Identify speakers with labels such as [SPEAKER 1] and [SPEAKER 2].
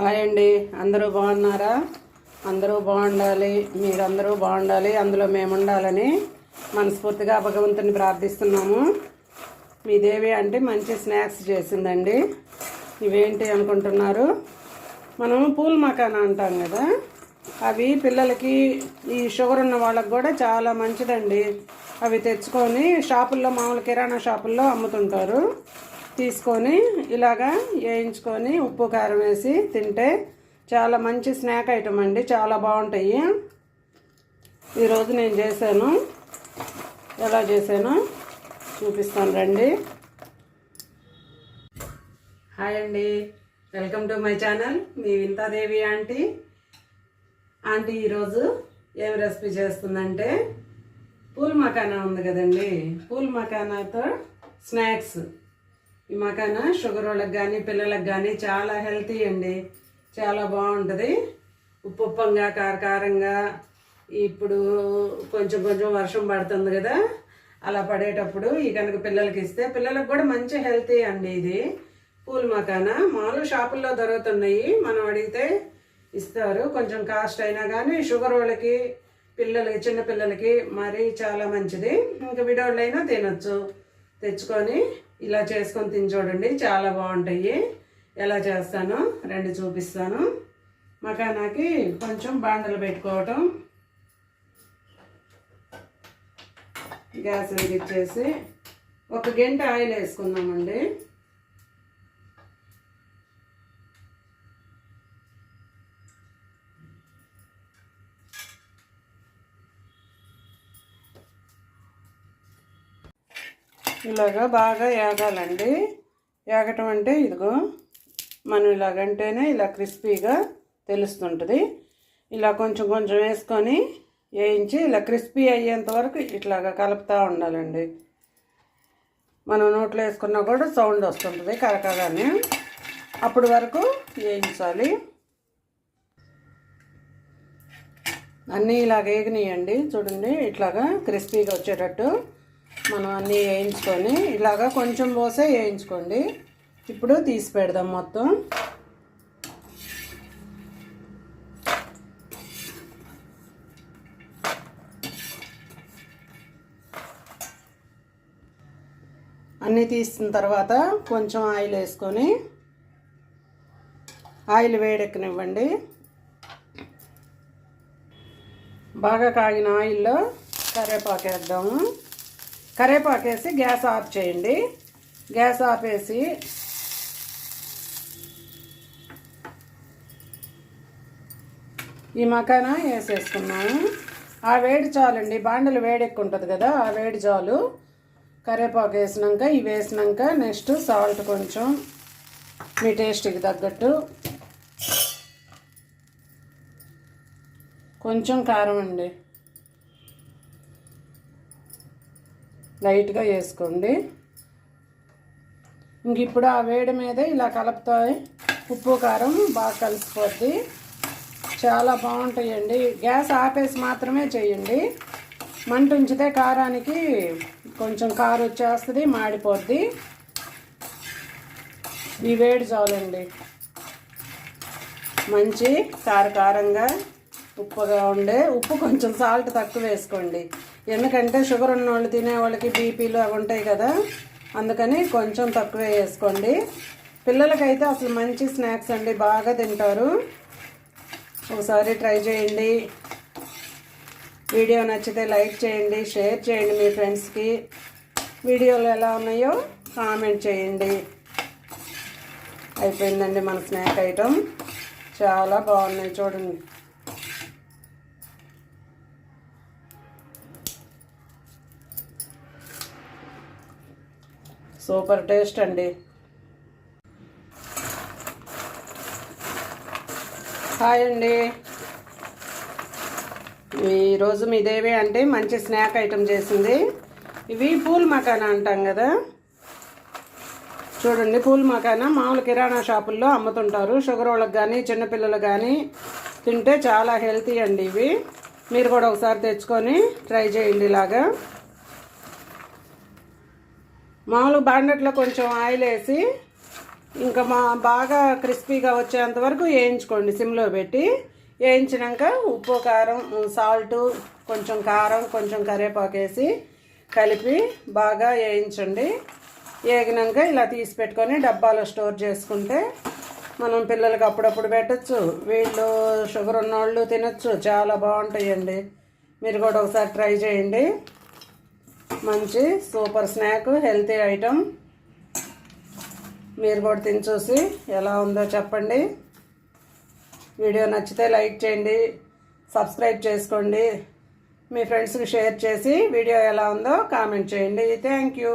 [SPEAKER 1] Hi అండి. అందరూ బాగున్నారా? అందరూ బాగుండాలి. మీరందరూ బాగుండాలి. అందులో మేము ఉండాలని మనస్ఫూర్తిగా భగవంతుని ప్రార్థిస్తున్నాము. మీ దేవి అంటే మంచి స్నాక్స్ చేసిందండి. ఇవేంటి అనుకుంటున్నారు? మనం పూల్ మకానా అంటాం కదా. అవి పిల్లలకి ఈ షుగర్ ఉన్న వాళ్ళకి కూడా చాలా మంచిదండి. అవి తెచ్చుకొని షాపుల్లో మామూలు కిరాణా షాపుల్లో అమ్ముతుంటారు. తీసుకొని ఇలాగా వేయించుకొని ఉప్పు కారం వేసి తింటే చాలా మంచి స్నాక్ ఐటమ్ అండి చాలా బాగుంటాయి. ఈరోజు నేను చేశాను. ఎలా చేశానో చూపిస్తాను రండి. హాయ్ అండి. Welcome to my channel. Me Vinthadevi aunty. Aunty ఈరోజు ఏం రెసిపీ చేస్తుందంటే పూల్ మకానా ఉంది కదండి. పూల్ మకానాతో స్నాక్స్. ఈ మకానా షుగర్ వాళ్ళకి కానీ పిల్లలకు కానీ చాలా హెల్తీ అండి. చాలా బాగుంటుంది. ఉప్పు ఉప్పంగా కారకారంగా ఇప్పుడు కొంచెం కొంచెం వర్షం పడుతుంది కదా అలా పడేటప్పుడు ఈ కనుక పిల్లలకి ఇస్తే పిల్లలకు కూడా మంచి హెల్తీ అండి ఇది. పూల మకానా మామూలు షాపుల్లో దొరుకుతున్నాయి. మనం అడిగితే ఇస్తారు. కొంచెం కాస్ట్ అయినా కానీ షుగర్ వాళ్ళకి పిల్లలకి చిన్నపిల్లలకి మరీ చాలా మంచిది. ఇంకా విడోళ్ళైనా తినొచ్చు. తెచ్చుకొని ఇలా చేసుకొని తిని చూడండి చాలా బాగుంటాయి. ఎలా చేస్తాను రెండు చూపిస్తాను. మకానాకి కొంచెం బాండలు పెట్టుకోవటం. గ్యాస్ వెలిగించేసి ఒక గంట ఆయిల్ వేసుకుందామండి. ఇలాగా బాగా ఏగాలండి. ఏగటం అంటే ఇదిగో మనం ఇలాగంటేనే ఇలా క్రిస్పీగా తెలుస్తుంటుంది. ఇలా కొంచెం కొంచెం వేసుకొని వేయించి ఇలా క్రిస్పీ అయ్యేంత వరకు ఇట్లాగా కలుపుతూ ఉండాలండి. మనం నోట్లో వేసుకున్నా కూడా సౌండ్ వస్తుంటుంది కరకగానే. అప్పటి వరకు వేయించాలి. అన్నీ ఇలాగ వేగినాయండి. చూడండి ఇట్లాగా క్రిస్పీగా వచ్చేటట్టు మనం అన్నీ వేయించుకొని ఇలాగా కొంచెం పోసే వేయించుకోండి. ఇప్పుడు తీసి పెడదాం మొత్తం. అన్నీ తీసిన తర్వాత కొంచెం ఆయిల్ వేసుకొని ఆయిల్ వేడెక్కనివ్వండి. బాగా కాగిన ఆయిల్లో కరివేపాకు వేద్దాము. కరేపాకు వేసి గ్యాస్ ఆఫ్ చేయండి. గ్యాస్ ఆపేసి ఈ మకాన వేసేసుకున్నాము ఆ వేడి చాలండి బాండలు వేడెక్కు ఉంటుంది కదా ఆ వేడి చాలు కరేపాకు వేసినాక ఇవి వేసినాక నెక్స్ట్ సాల్ట్ కొంచెం మీ టేస్ట్కి తగ్గట్టు. కొంచెం కారం అండి. లైట్గా వేసుకోండి. ఇంక ఇప్పుడు ఆ వేడి మీద ఇలా కలుపుతాయి. ఉప్పు కారం బాగా కలిసిపోద్ది. చాలా బాగుంటాయండి. గ్యాస్ ఆపేసి మాత్రమే చేయండి. మంట ఉంచితే కారానికి కొంచెం కారు వచ్చేస్తుంది మాడిపోద్ది. ఈ వేడి చాలండి. మంచి కారకారంగా ఉప్పుగా ఉండే ఉప్పు కొంచెం సాల్ట్ తక్కువ వేసుకోండి. ఎందుకంటే షుగర్ ఉన్న వాళ్ళు తినే వాళ్ళకి బీపీలు అవి ఉంటాయి కదా అందుకని కొంచెం తక్కువ వేసుకోండి. పిల్లలకైతే అసలు మంచి స్నాక్స్ అండి బాగా తింటారు. ఒకసారి ట్రై చేయండి. వీడియో నచ్చితే లైక్ చేయండి షేర్ చేయండి మీ ఫ్రెండ్స్కి. వీడియోలు ఎలా ఉన్నాయో కామెంట్ చేయండి. అయిపోయిందండి మన స్నాక్ ఐటమ్. చాలా బాగున్నాయి చూడండి. సూపర్ టేస్ట్ అండి. హాయ్ అండి. ఈరోజు మీ దేవి అంటే మంచి స్నాక్ ఐటమ్ చేసింది. ఇవి పూల్ మకానా అంటాం కదా. చూడండి పూల్ మకానా మామూలు కిరాణా షాపుల్లో అమ్ముతుంటారు. షుగర్ వాళ్ళకి కానీ చిన్నపిల్లలు కానీ తింటే చాలా హెల్తీ అండి ఇవి. మీరు కూడా ఒకసారి తెచ్చుకొని ట్రై చేయండి ఇలాగా. మామూలు బాండట్లో కొంచెం ఆయిల్ వేసి ఇంకా మా బాగా క్రిస్పీగా వచ్చేంత వరకు వేయించుకోండి సిమ్లో పెట్టి. వేయించినాక ఉప్పు కారం సాల్ట్ కొంచెం కారం కొంచెం కరివేపాకు వేసి కలిపి బాగా వేయించండి. వేగినాక ఇలా తీసి పెట్టుకొని డబ్బాలో స్టోర్ చేసుకుంటే మనం పిల్లలకి అప్పుడప్పుడు పెట్టచ్చు. వీళ్ళు షుగర్ ఉన్నవాళ్ళు తినచ్చు. చాలా బాగుంటాయండి. మీరు కూడా ఒకసారి ట్రై చేయండి. మంచి సూపర్ స్నాక్ హెల్తీ ఐటమ్. మీరు కూడా తిని చూసి ఎలా ఉందో చెప్పండి. వీడియో నచ్చితే లైక్ చేయండి సబ్స్క్రైబ్ చేసుకోండి. మీ ఫ్రెండ్స్కి షేర్ చేసి వీడియో ఎలా ఉందో కామెంట్ చేయండి. Thank you.